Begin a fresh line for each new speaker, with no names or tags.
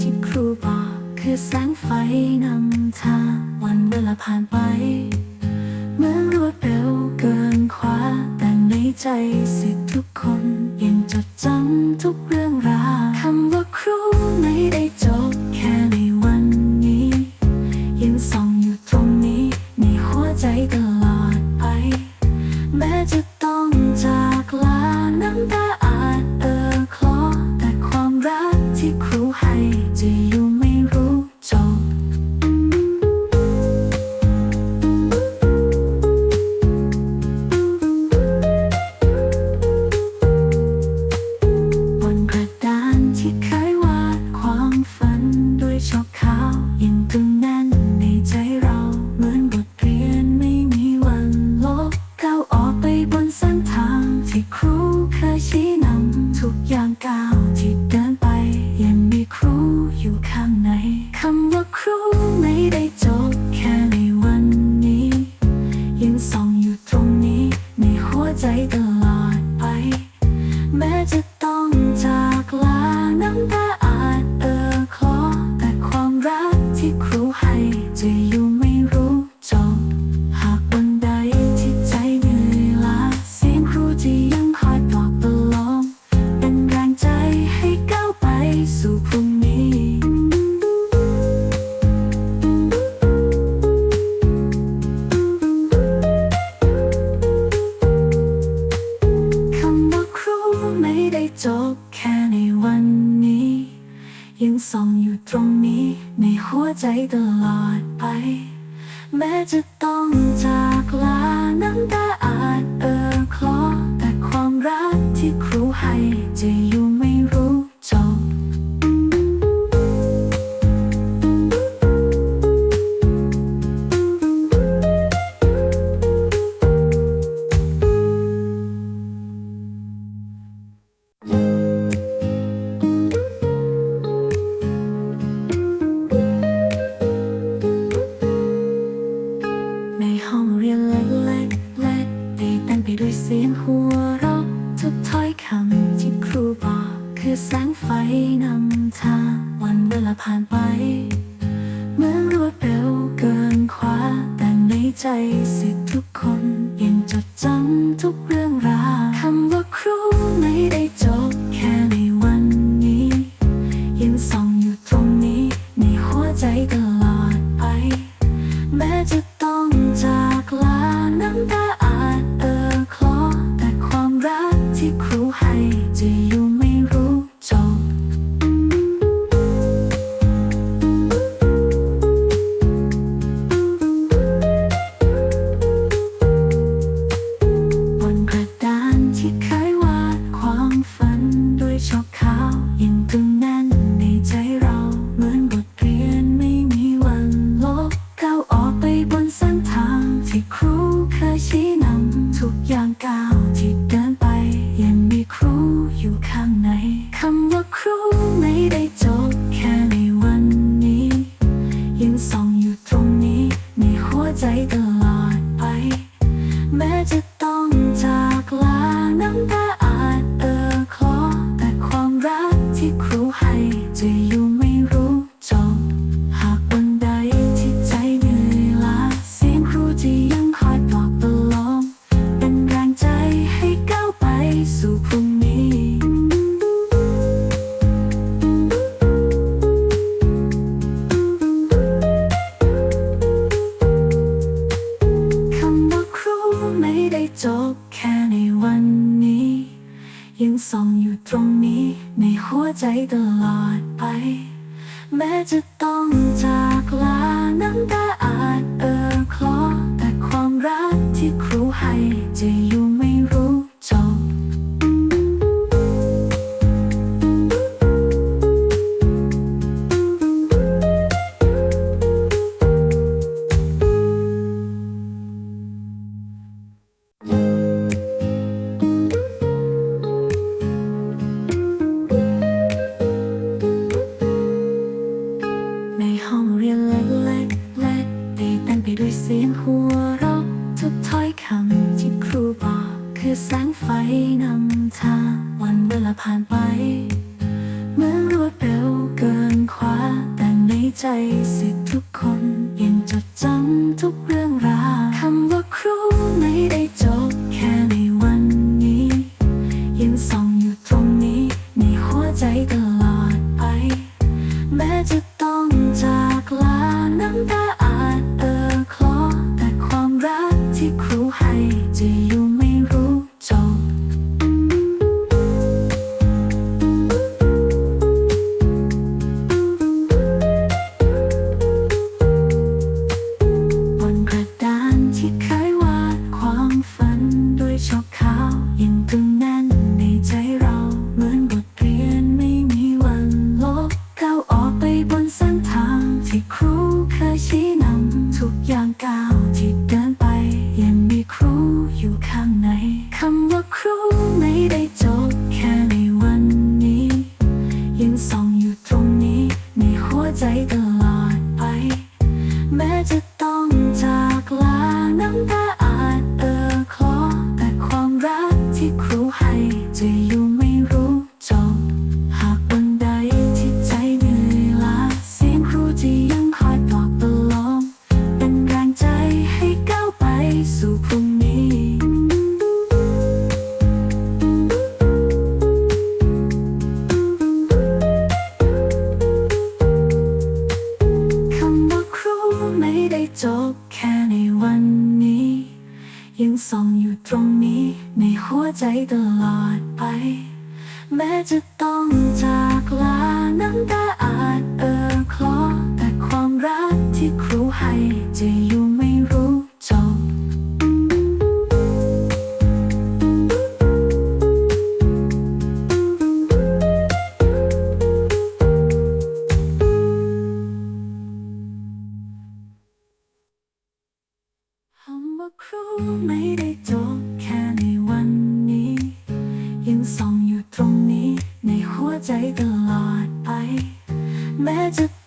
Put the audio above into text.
ที่ครูบอกคือแสงไฟนำทางวันเวลาผ่านไป เมื่อรวดเร็วเกินกว่าแต่ในใจสิทธิ์ทุกคนยังจดจำทุกเรื่องราวคำว่าครูไม่ได้จบแค่ในวันนี้ ยังส่องอยู่ตรงนี้ในหัวใจตลอดไป แม้จะต้องจากลาน้ำตาอาจเออคลอแต่ความรักที่ครูใไม่ได้จบแค่ในวันนี้ ยังส่องอยู่ตรงนี้ในหัวใจตลอดไป แม้จะต้องจากลาน้ำตาอาจเอ่อคลอแต่ความรักที่ครูให้จะอยู่ นำทางวันเวลาผ่านไป เหมือนรวดเร็วเกินขวาแต่ในใจสิทธิ์ทุกคนยังจดจำทุกเรื่องราวคำว่าครู แจบแค่ในวันนี้ ยังส่องอยู่ตรงนี้ในหัวใจตลอดไป ด้วยเสียงหัวเราะทุกถ้อยคำที่ครูบอก คือแสงไฟนำทางวันเวลาผ่านไป เมื่อรวดเร็วเกินคว่าแต่ในใจสิทุกคนยังจดจำทุกเรื่อง หัวใ magic